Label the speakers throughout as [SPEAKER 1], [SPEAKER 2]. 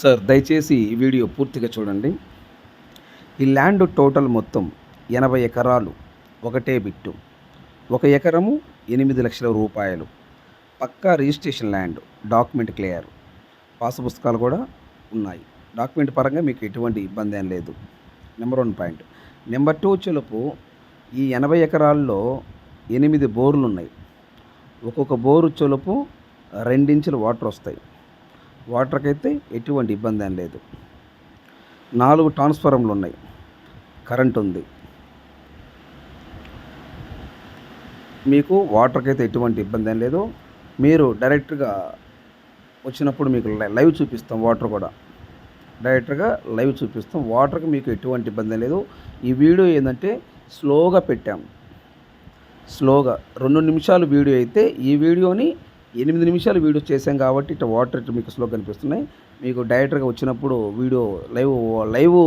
[SPEAKER 1] Sir దయచేసి ఈ video పూర్తిగా చూడండి. ఈ ల్యాండ్ టోటల్ మొత్తం ఎనభై ఎకరాలు ఒకటే బిట్టు. ఒక ఎకరము ఎనిమిది లక్షల రూపాయలు. Pucca registration land document clear. Pass పుస్తకాలు కూడా ఉన్నాయి. డాక్యుమెంట్ పరంగా మీకు ఎటువంటి ఇబ్బంది ఏం లేదు. Number one point. Number two చెలుపు ఈ ఎనభై ఎకరాల్లో ఎనిమిది బోర్లు ఉన్నాయి. ఒక్కొక్క బోరు చెలుపు రెండించులు వాటర్ వస్తాయి. వాటర్కి అయితే ఎటువంటి ఇబ్బంది ఏం లేదు. నాలుగు ట్రాన్స్ఫారంలు ఉన్నాయి. కరెంట్ ఉంది. మీకు వాటర్కి అయితే ఎటువంటి ఇబ్బంది ఏం లేదు. మీరు డైరెక్ట్గా వచ్చినప్పుడు మీకు లై- లైవ్ చూపిస్తాం వాటర్ కూడా. డైరెక్ట్గా లైవ్ చూపిస్తాం. వాటర్కి మీకు ఎటువంటి ఇబ్బంది లేదు. ఈ వీడియో ఏంటంటే స్లోగా పెట్టాం. స్లోగా రెండు నిమిషాలు వీడియో అయితే ఈ వీడియోని ఎనిమిది నిమిషాలు వీడియో చేశాం కాబట్టి ఇట్లా వాటర్ ఇట్లా మీకు స్లో కనిపిస్తున్నాయి. మీకు డైరెక్ట్గా వచ్చినప్పుడు వీడియో లైవ్ లైవ్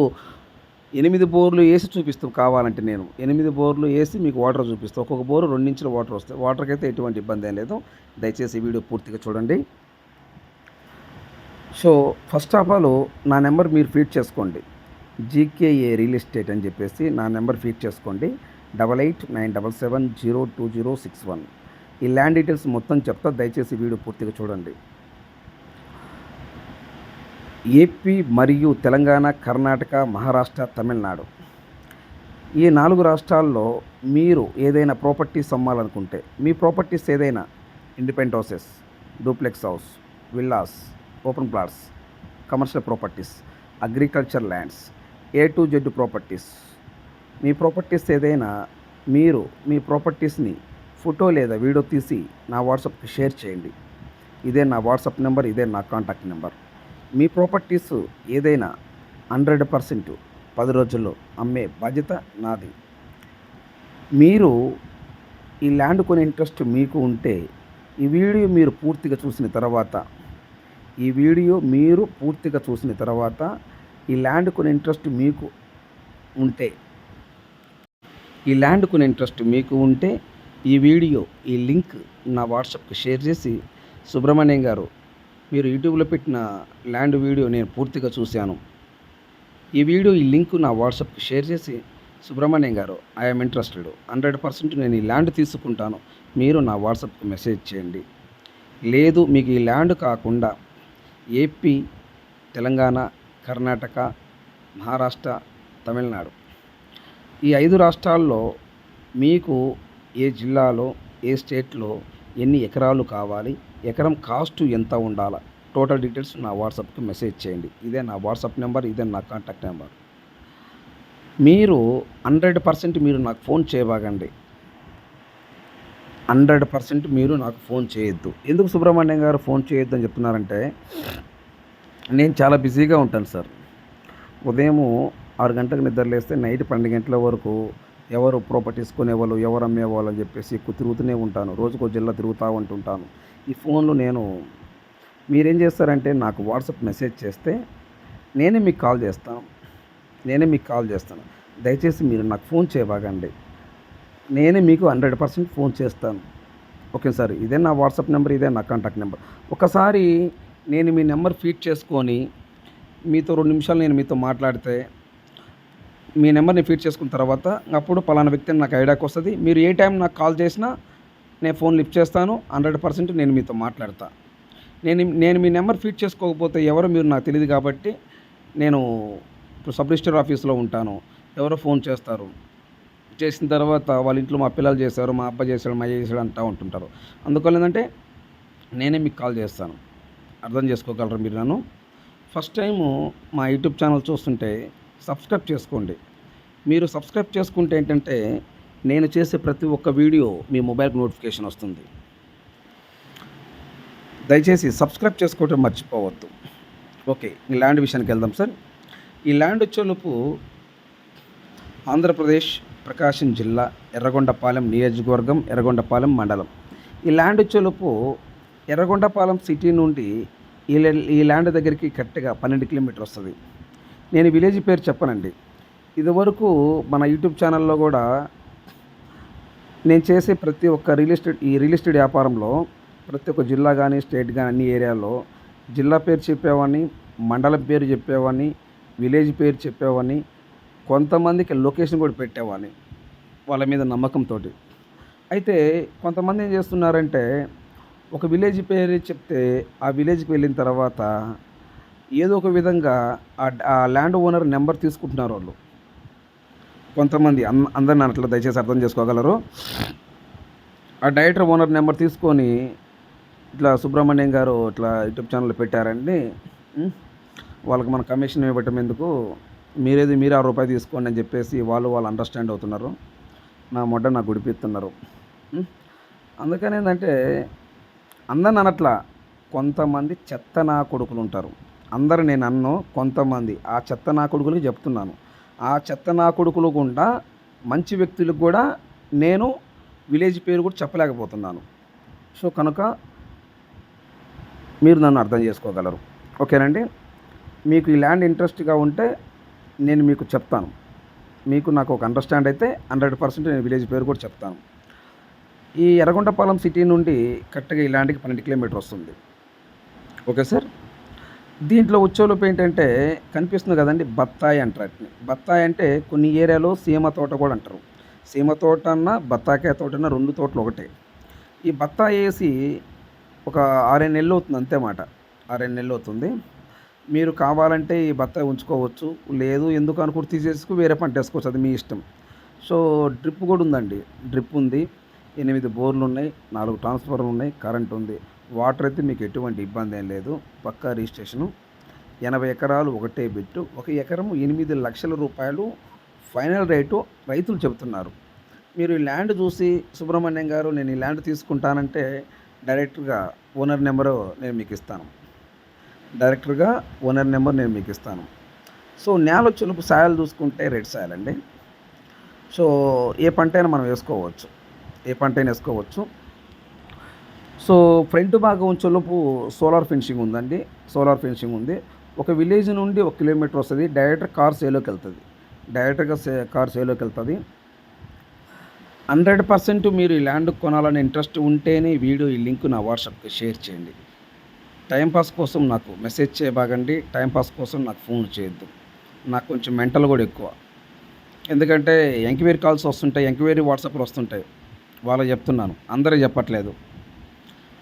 [SPEAKER 1] ఎనిమిది బోర్లు వేసి చూపిస్తాం కావాలంటే నేను. ఎనిమిది బోర్లు వేసి మీకు వాటర్ చూపిస్తాం. ఒక్కొక్క బోరు రెండు వాటర్ వస్తాయి. వాటర్కి అయితే ఎటువంటి ఇబ్బంది ఏం లేదు. దయచేసి వీడియో పూర్తిగా చూడండి. సో ఫస్ట్ ఆఫ్ ఆల్ నా నెంబర్ మీరు ఫీడ్ చేసుకోండి. జీకేఏ రియల్ ఎస్టేట్ అని చెప్పేసి నా నెంబర్ ఫీడ్ చేసుకోండి. Double eight nine double seven zero two zero six one ఈ ల్యాండ్ డీటెయిల్స్ మొత్తం చెప్తా దయచేసి వీడియో పూర్తిగా చూడండి. ఏపీ మరియు తెలంగాణ కర్ణాటక మహారాష్ట్ర తమిళనాడు. ఈ నాలుగు రాష్ట్రాల్లో మీరు ఏదైనా ప్రాపర్టీస్ అమ్మాలనుకుంటే మీ ప్రాపర్టీస్ ఏదైనా independent houses duplex house villas open plots commercial properties agriculture lands A to Z properties me properties ఏదైనా మీరు మీ ప్రాపర్టీస్ని ఫోటో లేదా వీడియో తీసి నా వాట్సాప్కి షేర్ చేయండి. ఇదే నా వాట్సాప్ నెంబర్ ఇదే నా కాంటాక్ట్ నెంబర్. మీ ప్రాపర్టీస్ ఏదైనా హండ్రెడ్ పర్సెంట్ పది రోజుల్లో అమ్మే బాధ్యత నాది. మీరు ఈ ల్యాండ్ కొనే ఇంట్రెస్ట్ మీకు ఉంటే ఈ వీడియో మీరు పూర్తిగా చూసిన తర్వాత ఈ వీడియో మీరు పూర్తిగా చూసిన తర్వాత ఈ ల్యాండ్ కొనే ఇంట్రెస్ట్ మీకు ఉంటే ఈ ల్యాండ్ కొనే ఇంట్రెస్ట్ మీకు ఉంటే ఈ వీడియో ఈ లింక్ నా వాట్సాప్కి షేర్ చేసి సుబ్రహ్మణ్యం గారు మీరు యూట్యూబ్లో పెట్టిన ల్యాండ్ వీడియో నేను పూర్తిగా చూశాను. ఈ వీడియో ఈ లింక్ నా వాట్సాప్కి షేర్ చేసి సుబ్రహ్మణ్యం గారు ఐఎమ్ ఇంట్రెస్టెడ్. హండ్రెడ్ పర్సెంట్ నేను ఈ ల్యాండ్ తీసుకుంటాను. మీరు నా వాట్సాప్కి మెసేజ్ చేయండి. లేదు మీకు ఈ ల్యాండ్ కాకుండా ఏపీ తెలంగాణ కర్ణాటక మహారాష్ట్ర తమిళనాడు ఈ ఐదు రాష్ట్రాల్లో మీకు ఏ జిల్లాలో ఏ స్టేట్లో ఎన్ని ఎకరాలు కావాలి ఎకరం కాస్ట్ ఎంత ఉండాలా? టోటల్ డీటెయిల్స్ నా వాట్సాప్కి మెసేజ్ చేయండి. ఇదే నా వాట్సాప్ నెంబర్ ఇదే నా కాంటాక్ట్ నెంబర్. మీరు హండ్రెడ్ పర్సెంట్ మీరు నాకు ఫోన్ చేయబాగండి హండ్రెడ్ పర్సెంట్ మీరు నాకు ఫోన్ చేయొద్దు. ఎందుకు సుబ్రహ్మణ్యం గారు ఫోన్ చేయొద్దు అని చెప్తున్నారంటే నేను చాలా బిజీగా ఉంటాను సార్. ఉదయము ఆరు గంటలకు నిద్ర లేస్తే నైట్ పన్నెండు గంటల వరకు ఎవరు ప్రాపర్టీస్ కొనేవాళ్ళు ఎవరు అమ్మేవాళ్ళు అని చెప్పేసి ఎక్కువ తిరుగుతూనే ఉంటాను. రోజుకో జిల్లా తిరుగుతూ ఉంటుంటాను. ఈ ఫోన్లో నేను మీరేం చేస్తారంటే నాకు వాట్సాప్ మెసేజ్ చేస్తే నేనే మీకు కాల్ చేస్తాను. నేనే మీకు కాల్ చేస్తాను. దయచేసి మీరు నాకు ఫోన్ చేయబాగండి నేనే మీకు హండ్రెడ్ పర్సెంట్ ఫోన్ చేస్తాను. ఓకే సార్ ఇదే నా వాట్సాప్ నెంబర్ ఇదే నా కాంటాక్ట్ నెంబర్. ఒకసారి నేను మీ నెంబర్ ఫీడ్ చేసుకొని మీతో రెండు నిమిషాలు నేను మీతో మాట్లాడితే మీ నెంబర్ని ఫీడ్ చేసుకున్న తర్వాత అప్పుడు పలానా వ్యక్తి అని నాకు ఐడియాకి వస్తుంది. మీరు ఏ టైం నాకు కాల్ చేసినా నేను ఫోన్ లిఫ్ట్ చేస్తాను. హండ్రెడ్ పర్సెంట్ నేను మీతో మాట్లాడతా. నేను నేను మీ నెంబర్ ఫీడ్ చేసుకోకపోతే ఎవరో మీరు నాకు తెలియదు కాబట్టి నేను ఇప్పుడు సబ్ రిజిస్టర్ ఆఫీస్లో ఉంటాను. ఎవరో ఫోన్ చేస్తారు. చేసిన తర్వాత వాళ్ళ ఇంట్లో మా పిల్లలు చేశారు మా అబ్బాయి చేశాడు మా అయ్య చేశాడు అంటూ ఉంటుంటారు. అందువల్ల ఏంటంటే నేనే మీకు కాల్ చేస్తాను. అర్థం చేసుకోగలరు మీరు నన్ను? ఫస్ట్ టైము మా యూట్యూబ్ ఛానల్ చూస్తుంటే సబ్స్క్రైబ్ చేసుకోండి. మీరు సబ్స్క్రైబ్ చేసుకుంటే ఏంటంటే నేను చేసే ప్రతి ఒక్క వీడియో మీ మొబైల్కి నోటిఫికేషన్ వస్తుంది. దయచేసి సబ్స్క్రైబ్ చేసుకోవటం మర్చిపోవద్దు. ఓకే ఈ ల్యాండ్ విషయానికి వెళ్దాం సార్. ఈ ల్యాండ్ వచ్చేలోపు ఆంధ్రప్రదేశ్ ప్రకాశం జిల్లా ఎర్రగొండపాలెం నియోజకవర్గం ఎర్రగొండపాలెం మండలం. ఈ ల్యాండ్ వచ్చేలోపు ఎర్రగొండపాలెం సిటీ నుండి ఈ ఈ ల్యాండ్ దగ్గరికి కరెక్ట్గా పన్నెండు కిలోమీటర్ వస్తుంది. నేను విలేజ్ పేరు చెప్పనండి. ఇదివరకు మన యూట్యూబ్ ఛానల్లో కూడా నేను చేసే ప్రతి ఒక్క రియల్ ఎస్టేట్ ఈ రియల్ ఎస్టేట్ వ్యాపారంలో ప్రతి ఒక్క జిల్లా కానీ స్టేట్ కానీ అన్ని ఏరియాలో జిల్లా పేరు చెప్పేవాడిని మండలం పేరు చెప్పేవాడిని విలేజ్ పేరు చెప్పేవాడిని కొంతమందికి లొకేషన్ కూడా పెట్టేవాడిని వాళ్ళ మీద నమ్మకంతో అయితే కొంతమంది ఏం చేస్తున్నారంటే ఒక విలేజ్ పేరు చెప్తే ఆ విలేజ్కి వెళ్ళిన తర్వాత ఏదో ఒక విధంగా ఆ ఆ ల్యాండ్ ఓనర్ నెంబర్ తీసుకుంటున్నారు వాళ్ళు. కొంతమంది అంద అందరిని అట్లా దయచేసి అర్థం చేసుకోగలరు. ఆ డైరెక్టర్ ఓనర్ నెంబర్ తీసుకొని ఇట్లా సుబ్రహ్మణ్యం గారు ఇట్లా యూట్యూబ్ ఛానల్ పెట్టారండి వాళ్ళకి మన కమిషన్ ఇవ్వటం ఎందుకు? మీరేది మీరు ఆ రూపాయి తీసుకోండి అని చెప్పేసి వాళ్ళు వాళ్ళు అండర్స్టాండ్ అవుతున్నారు. నా మొడ్డ నాకు గుడిపిస్తున్నారు అందుకని ఏంటంటే అందరిని అనట్లా కొంతమంది చెత్త నా కొడుకులు ఉంటారు. అందరు నేను అన్ను కొంతమంది ఆ చెత్త నా కొడుకులకి చెప్తున్నాను. ఆ చెత్త నా కొడుకులు గుండా మంచి వ్యక్తులకు కూడా నేను విలేజ్ పేరు కూడా చెప్పలేకపోతున్నాను. సో కనుక మీరు నన్ను అర్థం చేసుకోగలరు. ఓకేనండి? మీకు ఈ ల్యాండ్ ఇంట్రెస్ట్గా ఉంటే నేను మీకు చెప్తాను. మీకు నాకు ఒక అండర్స్టాండ్ అయితే హండ్రెడ్ పర్సెంట్ నేను విలేజ్ పేరు కూడా చెప్తాను. ఈ ఎర్రగొండపాలెం సిటీ నుండి కరెక్ట్గా ఈ ల్యాండ్కి పన్నెండు కిలోమీటర్ వస్తుంది. Okay sir? దీంట్లో వచ్చేలోపు ఏంటంటే కనిపిస్తుంది కదండి బత్తాయి అంటారు వాటిని. బత్తాయి అంటే కొన్ని ఏరియాలో సీమ తోట కూడా అంటారు. సీమ తోట అన్న బత్తాకాయ తోట అన్న రెండు తోటలు ఒకటే. ఈ బత్తాయి వేసి ఒక ఆరేడు నెలలు అవుతుంది అంతే మాట. ఆరేడు నెలలు అవుతుంది. మీరు కావాలంటే ఈ బత్తాయి ఉంచుకోవచ్చు. లేదు ఎందుకు అనుకుంటే తీసేసుకు వేరే పంట వేసుకోవచ్చు. అది మీ ఇష్టం. సో డ్రిప్ కూడా ఉందండి. డ్రిప్ ఉంది. ఎనిమిది బోర్లు ఉన్నాయి నాలుగు ట్రాన్స్ఫర్లు ఉన్నాయి కరెంట్ ఉంది. వాటర్ అయితే మీకు ఎటువంటి ఇబ్బంది ఏం లేదు. పక్కా రిజిస్ట్రేషను. ఎనభై ఎకరాలు ఒకటే బిట్టు. ఒక ఎకరము ఎనిమిది లక్షల రూపాయలు ఫైనల్ రేటు రైతులు చెబుతున్నారు. మీరు ఈ ల్యాండ్ చూసి సుబ్రహ్మణ్యం గారు నేను ఈ ల్యాండ్ తీసుకుంటానంటే డైరెక్ట్గా ఓనర్ నెంబరు నేను మీకు ఇస్తాను. డైరెక్టర్గా ఓనర్ నెంబర్ నేను మీకు ఇస్తాను. సో నేల చులుపు సాయలు చూసుకుంటే రెడ్ సాయల్ అండి. సో ఏ పంట అయినా మనం వేసుకోవచ్చు. ఏ పంట అయినా వేసుకోవచ్చు. సో ఫ్రంట్ భాగం చొలుపు సోలార్ ఫెన్సింగ్ ఉందండి. సోలార్ ఫెన్సింగ్ ఉంది. ఒక విలేజ్ నుండి ఒక కిలోమీటర్ వస్తుంది. డైరెక్ట్ కార్ సేలోకి వెళ్తుంది. డైరెక్ట్గా సే కార్ సేలోకి వెళ్తుంది. హండ్రెడ్ పర్సెంట్ మీరు ఈ ల్యాండ్ కొనాలని ఇంట్రెస్ట్ ఉంటేనే వీడియో ఈ లింక్ నా వాట్సాప్కి షేర్ చేయండి. టైంపాస్ కోసం నాకు మెసేజ్ చేయబాగండి టైంపాస్ కోసం నాకు ఫోన్ చేయొద్దు. నాకు కొంచెం మెంటల్ కూడా ఎక్కువ. ఎందుకంటే ఎంక్వైరీ కాల్స్ వస్తుంటాయి. ఎంక్వైరీ వాట్సాప్లు వస్తుంటాయి. వాళ్ళకి చెప్తున్నాను. అందరూ చెప్పట్లేదు.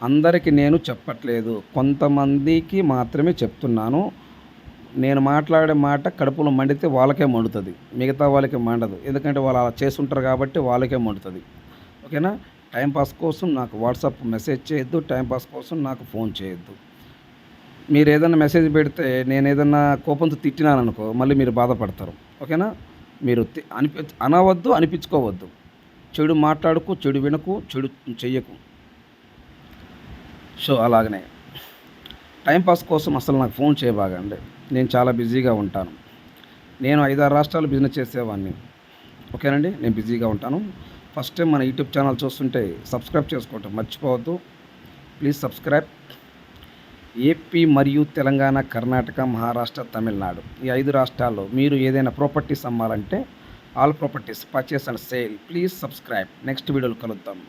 [SPEAKER 1] అందరికి నేను చెప్పట్లేదు. కొంతమందికి మాత్రమే చెప్తున్నాను. నేను మాట్లాడే మాట కడుపులో మండితే వాళ్ళకే మండుతుంది. మిగతా వాళ్ళకి మండదు. ఎందుకంటే వాళ్ళు అలా చేస్తుంటారు కాబట్టి వాళ్ళకే మండుతుంది. ఓకేనా? టైంపాస్ కోసం నాకు వాట్సాప్ మెసేజ్ చేయొద్దు. టైంపాస్ కోసం నాకు ఫోన్ చేయొద్దు. మీరు ఏదైనా మెసేజ్ పెడితే నేను ఏదైనా కోపంతో తిట్టినాను అనుకో మళ్ళీ మీరు బాధపడతారు. ఓకేనా? మీరు అనిపి అనవద్దు అనిపించుకోవద్దు. చెడు మాట్లాడుకు చెడు వినకు చెడు చెయ్యకు. సో అలాగనే. టైంపాస్ కోసం అసలు నాకు ఫోన్ చేయబాగండి నేను చాలా బిజీగా ఉంటాను. నేను ఐదారు రాష్ట్రాలు బిజినెస్ చేసేవాడిని ఓకేనండి? నేను బిజీగా ఉంటాను. ఫస్ట్ టైం మన యూట్యూబ్ ఛానల్ చూస్తుంటే సబ్స్క్రైబ్ చేసుకోవటం మర్చిపోవద్దు. Please subscribe. ఏపీ మరియు తెలంగాణ కర్ణాటక మహారాష్ట్ర తమిళనాడు ఈ ఐదు రాష్ట్రాల్లో మీరు ఏదైనా ప్రాపర్టీస్ అమ్మాలంటే all properties purchase and sale. Please subscribe. Next వీడియోలో కలుద్దాం.